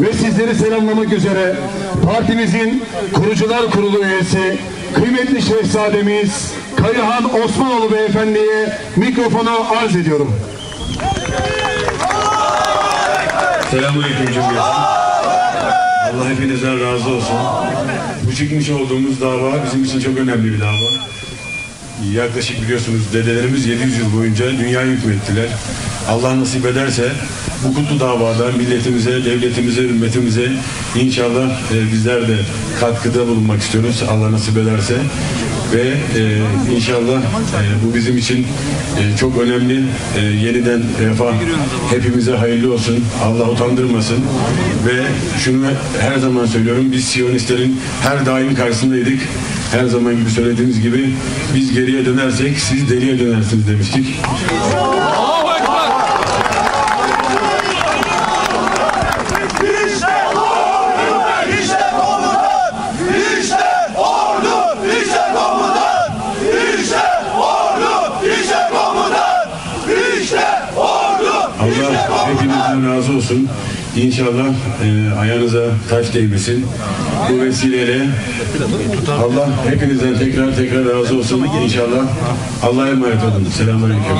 ve sizleri selamlamak üzere partimizin kurucular kurulu üyesi kıymetli şehzademiz Kayıhan Osmanoğlu beyefendiye mikrofonu arz ediyorum. Selamünaleyküm cümleten. Allah hepinizden razı olsun. Bu çıkmış olduğumuz dava bizim için çok önemli bir dava. Yaklaşık biliyorsunuz dedelerimiz 700 yıl boyunca dünyayı hükmettiler. Allah nasip ederse bu kutlu davada milletimize, devletimize, ümmetimize inşallah e, bizler de katkıda bulunmak istiyoruz. Allah nasip ederse. Ve e, inşallah e, bu bizim için e, çok önemli. E, yeniden refah hepimize hayırlı olsun. Allah utandırmasın. Ve şunu her zaman söylüyorum. Biz Siyonistlerin her daim karşısındaydık. Her zaman gibi söylediğimiz gibi biz geriye dönersek siz deliye dönersiniz demiştik. Allah hepinizden razı olsun. İnşallah e, ayağınıza taş değmesin. Bu vesileyle Allah hepinizden tekrar tekrar razı olsun. İnşallah Allah'a emanet olun. Selamünaleyküm.